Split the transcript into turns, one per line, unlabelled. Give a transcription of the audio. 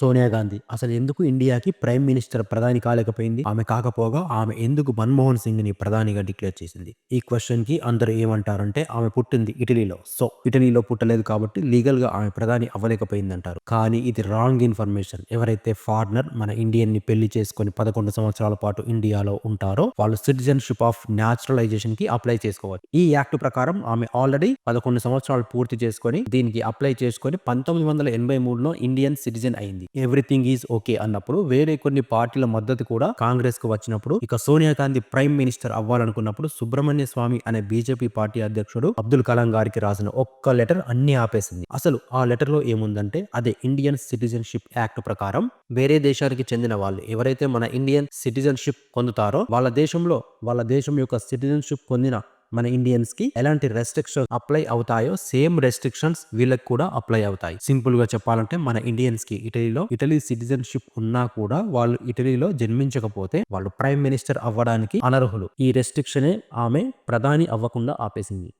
సోనియా గాంధీ. అసలు ఎందుకు ఇండియాకి ప్రైమ్ మినిస్టర్ ప్రధాని కాలేకపోయింది? ఆమె కాకపోగా ఆమె ఎందుకు మన్మోహన్ సింగ్ని ప్రధానిగా డిక్లేర్ చేసింది? ఈ క్వశ్చన్కి అందరూ ఏమంటారంటే ఆమె పుట్టింది ఇటలీలో. సో ఇటలీలో పుట్టలేదు కాబట్టి లీగల్గా ఆమె ప్రధాని అవ్వలేకపోయింది అంటారు కానీ ఇది రాంగ్ ఇన్ఫర్మేషన్. ఎవరైతే ఫారినర్ మన ఇండియన్ని పెళ్ళి చేసుకొని పదకొండు సంవత్సరాల పాటు ఇండియాలో ఉంటారో వాళ్ళు సిటిజన్షిప్ ఆఫ్ న్యాచురలైజేషన్కి అప్లై చేసుకోవచ్చు. ఈ యాక్ట్ ప్రకారం ఆమె ఆల్రెడీ పదకొండు సంవత్సరాలు పూర్తి చేసుకొని దీనికి అప్లై చేసుకొని పంతొమ్మిది వందల ఎనభై మూడులో ఇండియన్ సిటిజన్ అయింది. ఎవ్రీథింగ్ ఈజ్ ఓకే అన్నప్పుడు వేరే కొన్ని పార్టీల మద్దతు కూడా కాంగ్రెస్కు వచ్చినప్పుడు ఇక సోనియా గాంధీ ప్రైమ్ మినిస్టర్ అవ్వాలనుకున్నప్పుడు సుబ్రహ్మణ్య స్వామి అనే బీజేపీ పార్టీ అధ్యక్షుడు అబ్దుల్ కలాం గారికి రాసిన ఒక్క లెటర్ అన్ని ఆపేసింది. అసలు ఆ లెటర్లో ఏముందంటే అదే ఇండియన్ సిటిజన్షిప్ యాక్ట్ ప్రకారం వేరే దేశానికి చెందిన వాళ్ళు ఎవరైతే మన ఇండియన్ సిటిజన్షిప్ పొందుతారో వాళ్ళ దేశంలో వాళ్ళ దేశం యొక్క సిటిజన్షిప్ పొందిన మన ఇండియన్స్కి ఎలాంటి రెస్ట్రిక్షన్స్ అప్లై అవుతాయో సేమ్ రెస్ట్రిక్షన్స్ వీళ్ళకి కూడా అప్లై అవుతాయి. సింపుల్గా చెప్పాలంటే మన ఇండియన్స్కి ఇటలీలో ఇటలీ సిటిజన్షిప్ ఉన్నా కూడా వాళ్ళు ఇటలీలో జన్మించకపోతే వాళ్ళు ప్రైమ్ మినిస్టర్ అవ్వడానికి అనర్హులు. ఈ రెస్ట్రిక్షనే ఆమె ప్రధాని అవ్వకుండా ఆపేసింది.